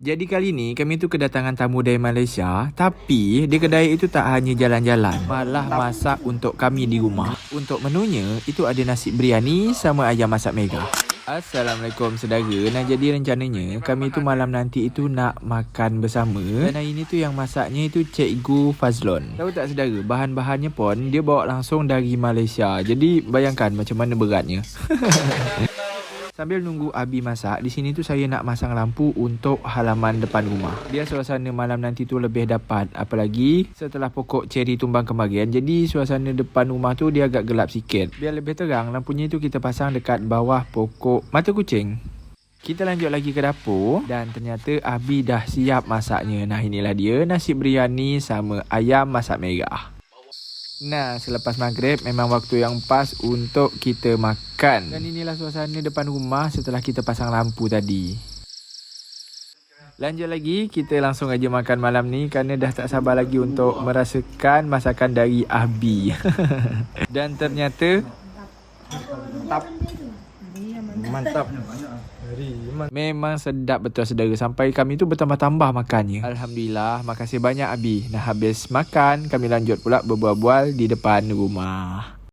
Jadi kali ni kami tu kedatangan tamu dari Malaysia Tapi di kedai itu tak hanya jalan-jalan. Malah masak untuk kami di rumah. Untuk menunya itu ada nasi biryani sama ayam masak mega. Assalamualaikum saudara. Nah jadi rencananya kami tu malam nanti itu nak makan bersama. Dan hari ni tu yang masaknya itu Cikgu Fazlon. Tahu tak saudara? Bahan-bahannya pun dia bawa langsung dari Malaysia. Jadi bayangkan macam mana beratnya Sambil nunggu Abi masak, di sini tu saya nak masang lampu untuk halaman depan rumah. Biar suasana malam nanti tu lebih dapat. Apalagi setelah pokok ceri tumbang kemarin, jadi suasana depan rumah tu dia agak gelap sikit. Biar lebih terang, lampunya tu kita pasang dekat bawah pokok mata kucing. Kita lanjut lagi ke dapur dan ternyata Abi dah siap masaknya. Nah inilah dia nasi biryani sama ayam masak merah. Nah, selepas maghrib memang waktu yang pas untuk kita makan. Dan inilah suasana depan rumah setelah kita pasang lampu tadi. Lanjut lagi, kita langsung aja makan malam ni kerana dah tak sabar lagi untuk merasakan masakan dari Abi. Dan ternyata mantap. Mantap. Memang sedap betul saudara. Sampai kami tu bertambah-tambah makannya. Alhamdulillah. Makasih banyak Abi. Dah habis makan. Kami lanjut pula berbual-bual Di depan rumah